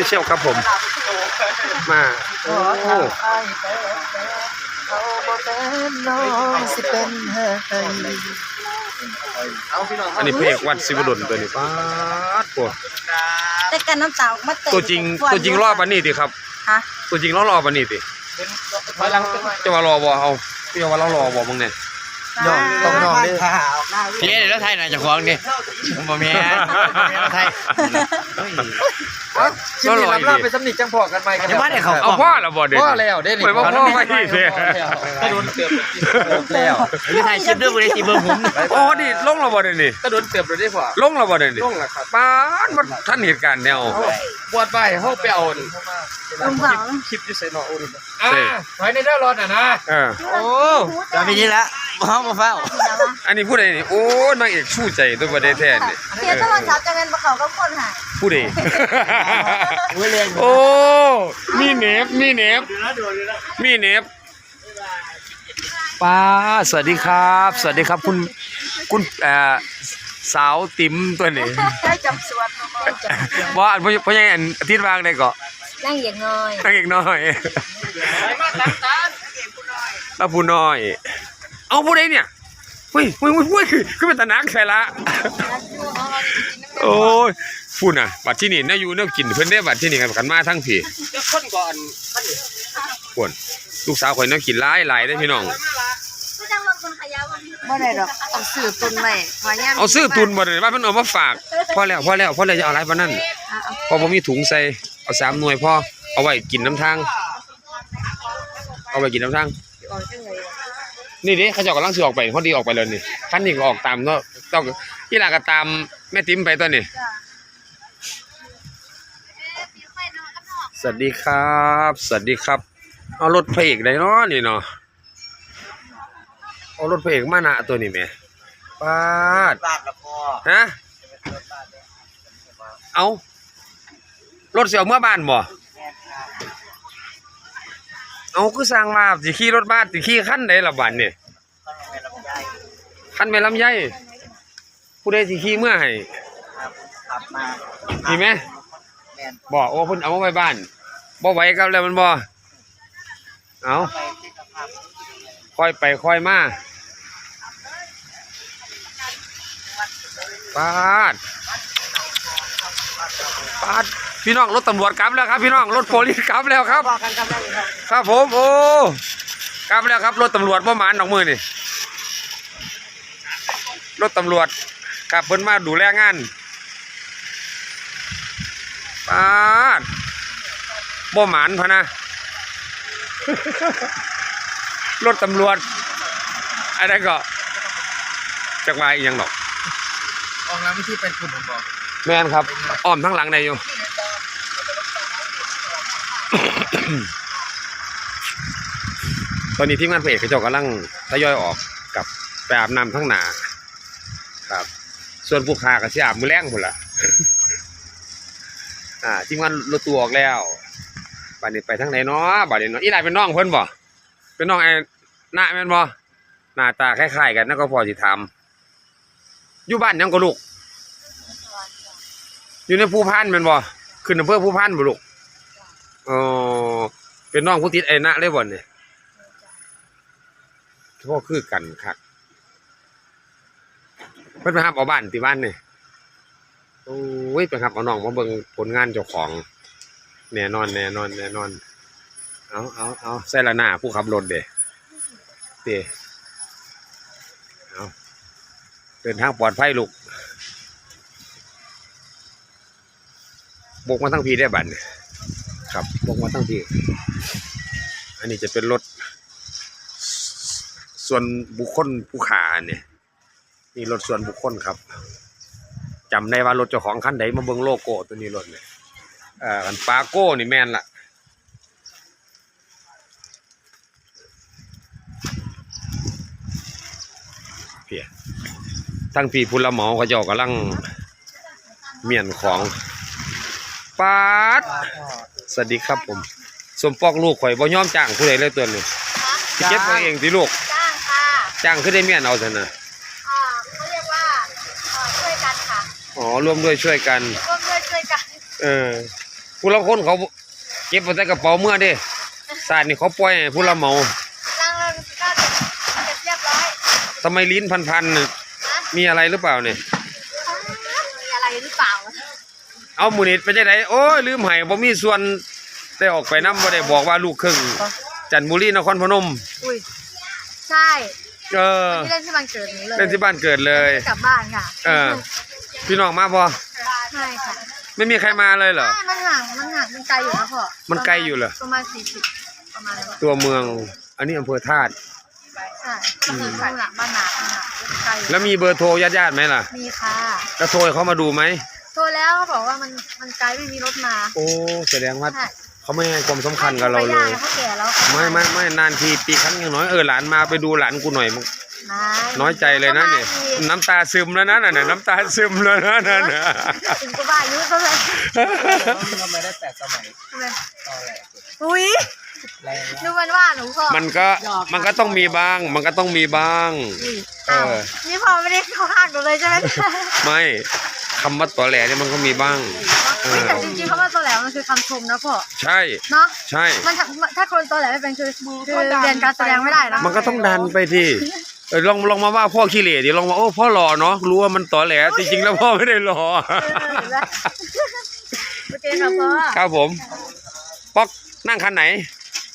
ฟิเชียลครับผม มาโอ้เขาบ่เป็นน้องสิเป็นให้เอาพี่น้องอันนี้เพลงวัดศิวดลตัวนี้ป้าดปวดแต่กันน้ำตาออกมาเต็มตัวจริงตัวจริงรอบวันนี้ติครับฮะตัวจริงรอบรอบวันนี้ติถอยหลังจะว่ารอบ่เอาพี่ว่าเรารอบ่มึงเนี่ย ย่องต้องน้องเด้อพี่เอ๋แล้วไทยน่ะเจะควงดิผมบ่แม่นไทยเอาชิมนี่รับลาไปสำนิทจังพอกันใหม่กันยังบ่ได้เข้าเอาพ่อแล้วบ่เด็พ่อแล้วเด้นี่ไปว่าพ่อไปที่เด้ถ้าโดนเติบแล้วพี่ไทยชิปด้วยบ่ได้สิเบิ่งผมโอ้นี่ลงแล้วบ่เดี๋ยวนี้ถ้าโดนเติบเลยได้พอลงแล้วบ่เดี๋ยวนี้ลงแล้วครับป้าดมันท่านเหตุการณ์แนว บวชไปเฮาไปเอาลุงเผาคลิปอยู่ใส่หนอโอ้ดิอ่าถอยในเด้อรอน่ะนะเออโอ้จำพี่นี่ละบ่เฮาบ่เฝ้าอันนี้ผู้ใดนี่โอ้นางเอกชู้ใจตัวบ่ได้แท้นี่เทียนโทรศัพท์จะเป็นประเขาก็คนหายผู้ใดโอ้มีเนฟมีเนฟมีเนฟป้าสวัสดีครับ สวัสดีครับคุณคุณเอ่อสาวติ๋มตัวนี้ได้จับสวน มาว่าอันพ่อพ่อใหญ่อันอาทิตย์วางได้ก็นั่งเหยียดน้อยนางเอกน้อยแล้วผู้น้อย เอาผู้ใดเนี่ยเฮ้ยเฮ้ยเฮ้ยเฮ้ยคือคือเป็นตะนักใส่ละโอ้ยพูดน่ะบัดที่นี่น่าอยู่น่ากินเพิ่นได้บัดที่นี่กันกันมาทั้งพี่เดี๋ยวคนก่อนท่านนี่ปวนลูกสาวข่อยน่ากินหลายหลายได้อพี่น้อง บ่ได้ดอกเอาซื้อตุนไว้พอย่ามเอาซื้อตุนบ่ได้ว่าเพิ่นเอามาฝากพอแล้วพอแล้วพอแล้วจะเอาหลายปานนั้นพอบ่มีถุงใส่เอาสามหน่วยพอเอาไว้กินน้ำทาง เอาไว้กินน้ำทางออกจังได๋นี่ดิเขาเจ้ากำลังสิออกไปพอดีออกไปเลยนี่คันนี้ก็ออกตามเนาะต้องอีหลาก็ตามแม่ติ๋มไปตัวนี้สวัสดีครับ สวัสดีครับ เอารถพระเอกได้เนาะนี่เนาะ เอารถพระเอกมานะตัวนี้แหม่ปาดบาทละพอฮะเอารถเสียวเมื่อบ้านบ่เอาคือสร้างมาสิขี่รถบ้านสิขี่คันใดล่ะบัดนี่คันแม่ลำไยผู้ใดสิขี่เมื่อให้ขับมามีไหมแม่นบ่โอ้เพิ่นเอามาไว้บ้านบ่ไหวกับแล้วมันบ่เอาไปที่สภาพค่อยไปค่อยมา ปาดปาดพี่น้องรถตำรวจกลับแล้วครับพี่น้องรถโพลิสกลับแล้วครับ บอกกันกำลังครับครับผมโอ้กลับแล้วครับรถตำรวจประมาณดอกมือนี่รถตำรวจกลับเพิ่นมาดูแลงานปาดบ่หมานพะนะ รถตำรวจอะไรก็จักมาอีกยังดอกออก งานวิธีเป็นคุณผมบอกแม่นครับอ้อมทั้งหลังได้อยู่ ตอนนี้ทีมงานเพจเขาเจ้ากำลังทยอยออกกับไปอาบน้ำทั้งหนาครับ ส่วนผู้ค้าก็สิอาบมือแรงพุ่นละอ่าทีมงานรถตัวออกแล้วบัดนี้ไปทางไหนเนาะบัดนี้เนาะอีหลายเป็นน้องเพิ่นบ่เป็นน้องไอ้หน้าแม่นบ่หน้าตาคล้ายๆกันนั่นก็พอสิถามอยู่บ้านยังก็ลูก อยู่ในภูพานแม่นบ่ขึ้นอำเภอภูพานบ่ลูกอ๋อเป็นน้องผู้ติดไอ้นะเลยบ่เนี่ยก็คือกันคักเพิ่นไปรับเอาบ้านที่บ้านเนี่ยโอ้ยไปรับเอาน้องมาเบิ่งผลงานเจ้าของแน่นอนแน่นอนแน่นอน เอาเอาเอาใส่ละหน้าผู้ขับรถเด้เด้เอาเดินทางปลอดภัยลูก บกมาทั้งพีได้บัตรครับบกมาทั้งพีอันนี้จะเป็นรถ ส่วนบุคคลผู้ขาเนี่ยนี่รถส่วนบุคคลครับจำได้ว่ารถเจ้าของคันใดมาเบิ่งโลโก้ตัวนี้รถเนี่ยอ่อกันปาโก้นี่แม่นละเพียทั้งพี่พุละหมอเขาเจ้ากำลังเมียนของ ปาดสวัสดีครับผมสมปอกลูกข่อยบ่ยอมจ้างผู้ใดเลยตัวนี้สิเก็บเอาเองสิลูก จ้างค่ะจ้างคือได้เมียนเอาซั่นน่ะอ่าเขาเรียกว่าเอ่อช่วยกันค่ะอ๋อร่วมด้วยช่วยกัน ร่วมด้วยช่วยกันเออผู้ละคนเขาเก็บไว้ใส่กระเป๋าเมื่อเด้ศาสตร์นี่เขาปล่อยให้ผู้ละเหมานั่งแล้วก็เสร็จเรียบร้อยทำไมลิ้นพันๆน่ะมีอะไรหรือเปล่าเนี่ย มีอะไรหรือเปล่า เอาหมูนิดไปจังไดโอ้ยลืมให้บ่มีส่วนได้ออกไปนํบ่ได้บอกว่าลูกครึ่ง จันทบุรีนครพนม อุ้ยใช่เออที่เล่นที่บันเกิดนี้เลยเล่นที่บ้านเกิดเลย กลับบ้านค่ะเออ พี่น้องมาบ่ใช่ค่ะไม่มีใครมาเลยเหรอ ใช่มันห่างมันห่างมันไกลอยู่นะพ่อมันไกลอยู่เหรอ ประมาณสี่สิบประมาณนั้นตัวเมือง อันนี้อำเภอธาตุใช่ก็คือข้างหลังบ้านหนาข้างหลังไกลอยู่แล้วมีเบอร์โทรญาติๆไหมล่ะ มีค่ะจะโทรให้เขามาดูไหม โทรแล้วเขาบอกว่ามันมันไกลไม่มีรถมาโอ้แสดงว่าใช่เขาไม่ให้ความสำคัญกับเราเลไปยกเขาแก่แล้วไม่ไม่ไม่นานทีปีครั้งอย่างน้อยเออหลานมาไปดูหลานกูหน่อยมึงไม่น้อยใจเลยนะเนี่ยก็บ้าน้ำตาซึมแล้วนะน่ะน้ำตาซึมแล้วนะนั่นน่ะอีกถึงก็บ้าอายุเท่าไหร่ทำไมได้แต่สมัยทำไมตอนแรกอุ้ยแรงดูมันว่าหนูพ่อมันก็มันก็ต้องมีบ้าง มันก็ต้องมีบ้าง นี่เอออ้าวนี่พ่อไม่ได้เข้าข้างหนูเลยใช่ไหม ไม่ คำว่าตัวแหลเนี่ยมันก็มีบ้างเออแต่จริงๆคำว่าตัวแหลมมันคือคำชมนะพ่อใช่ เนาะใช่ มันถ้าถ้าคนตัวแหลมไม่เป็นคือคือเรียนการแสดงไม่ได้นะมันก็ต้องดันไปที่เออลองลองมาว่าพ่อขี้เหร่ดิลองมาโอ้พ่อหล่อเนาะรู้ว่ามันต่อแหลจริงๆแล้วพ่อไม่ได้หล่อเออเห็นไหมโอเคครับพ่อครับผมป๊อกนั่งคันไหน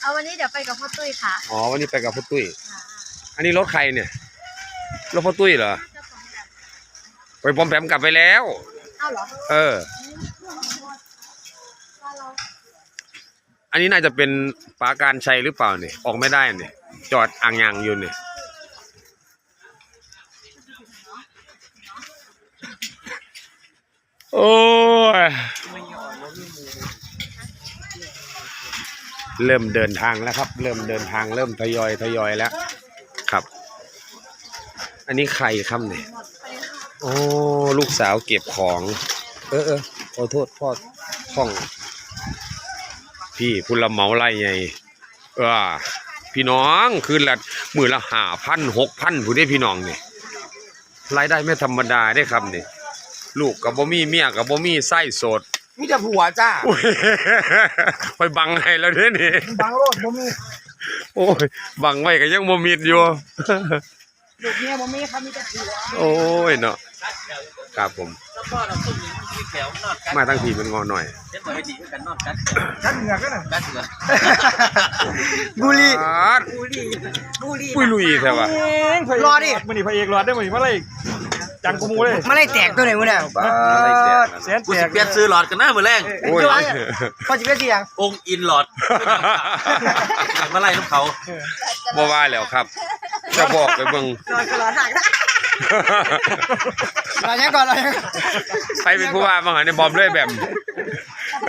เอาวันนี้เดี๋ยวไปกับพ่อตุ้ยค่ะอ๋อวันนี้ไปกับพ่อตุ้ย อันนี้รถใครเนี่ยรถพ่อตุ้ยเหรอ ไปปอมแปมกลับไปแล้ว เอ้าเหรอเออ อันนี้น่าจะเป็นปราการชัยหรือเปล่าเนี่ยออกไม่ได้เนี่ยจอดอ่างยางอยู่เนี่ยโอ้ยเริ่มเดินทางแล้วครับ เริ่มเดินทางเริ่มทยอยทยอยแล้ว ครับ อันนี้ใครครับเนี่ย โอ้ลูกสาวเก็บของ เออเออขอโทษพ่อท่อง พี่พุละเหมาไล่ไงเออพี่น้องคืนละมือละห้าพันหกพันผู้ได้พี่น้องนี่รายได้ไม่ธรรมดาได้ครับนี่ลูกกับบ่มีเมียกับบ่มีไส้โสดมีแต่ผัวจ้าโอ้ยไปบังให้แล้วเด้อนี่บางโลดบ่มีโอ้ยบังไว้ก็ยังบ่มิดอยู่ลูกเมียบ่มีครับมีแต่ผัวโอ้ยเนาะ ครับผม มาตั้งทีมันงอหน่อยกันเหงือกกันน่ะบุรีปุ้ยลุยใช่ปะรอดิ มันนี่พระเอกรอดได้มันนี่มาเลยจังกูมูเลยมาไล่แตกตัวไหนวะเนี่ยอะไรแตกเสียนกูแตสิกเปลี่ยนซื้อหลอดกันหน้ามือแรงโอ้ยพอจะเป็นเสียงองค์อินหลอดมาไล่น้ำเขาบ่ว่าแล้วครับ จะบอกไปเบิ่งรอรอหักรอยังก่อนรอยังใครเป็นผู้ว่าบ้างอะในบอมเลยแบบ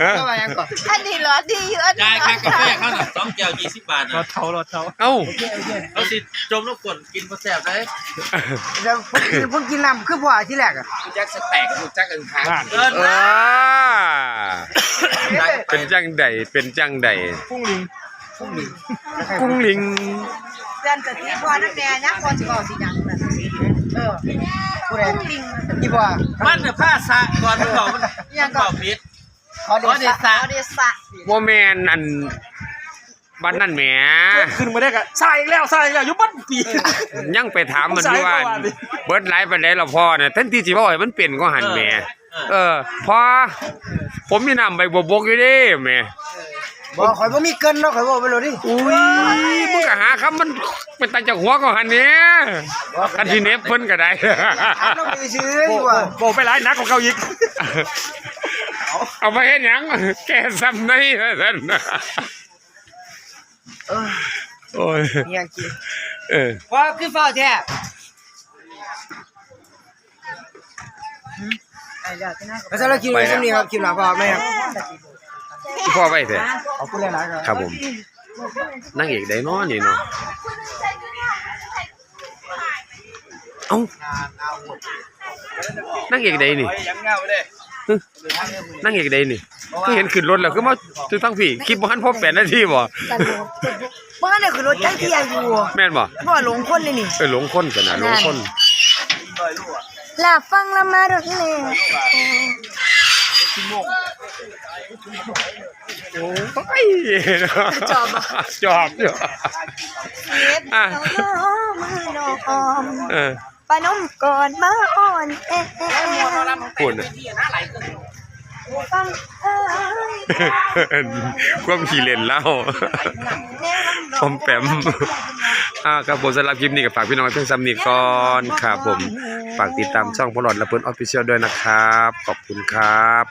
เออรอยังก่อนอันนี้เหรอดีเยอะจ่ายค่ากาแฟเขาหนักสองแก้วยี่สิบบาทรอนะเท้ารอเท้าเอ้าเอาสิจมน้ำกลนกินพอแสบได้เดี๋ยวพวกกินพวกกินน้ำคือผัวที่แรกอะจักสแตกจักอึนค้างเกินเอนะอเป็นจังใดเป็นจังใดพุ่งลิงกุ้งลิง เดือนจะที่พ่อนักแน่ยักษ์พ่อสิบอกสิหยังน่ะเออผู้ใดอีบัวมันเนี่ยผ้าสะก่อนมันบอกมันมันบอกมิดขอขอเดชดสะเอาเดสะบ่แมนอันบ้านนั่นแหมขึ้นมาได้กะใส่แล้วใส่แล้วยุบบ้านปียังไปถามมันอยู่ว่าเบิร์ดไลฟ์ไปานใดล่ะพ่อเนี่ยทันที่สิบ่ให้มันเป็นก็หันแหมเออพ่อผมมีนำใบบวบกอยู่ด้แหม บอกข่อยบ่มีเกินเนาะข่อยบอกไปเลยดิอุ้ยมึงก็หาคำมันเป็นตันจากหัวก็หันเนี้ยคันที่เน็บเพิ่นก็ได้ถามต้องไปซื้อดีกว่าโบไปร้ายนักของเขาอีกเอาไปเฮ็ดหยังแกซ้ำในซั่นโอ้ยเมียกินเออว่าคือฟ้าแท้แล้วสำหรับคลิปนี้สำนี้ครับคลิปหน้าพอไหมครับ พ่อไปเถอะขอบคุณหลายๆครับครับผมนางเอกได้น้อนี่เนาะเอ้านางเอกใดนี่ยังเงาเลยนางเอกใดนี่ก็เห็นขึ้นรถแล้วคือมาถึงทั้งพี่คลิปบ่ทันพอ8นาทีบ่เมื่อเนี่ยคือรถจักรยานอยู่แม่นบ่บ่หลงคนเลยนี่เออหลงคนกันน่ะหลงคนหลับฟังละมาดกเลย โอ้ยจอบจอบจอบเฮ็ดอะเอาล้อมือนออมเออปานมก่อนมาอ่อนเอ๊ะพูดนะฟังเอ้ยความขี้เล่นเล่าแลำปอมแปมอ่าครับผมสำหรับคลิปนี้ก็ฝากพี่น้องเพื่อนซ้ำนี้ก่อนครับผมฝากติดตามช่องพลอดและเพื่อนออฟฟิเชียลด้วยนะครับ ขอบคุณครับ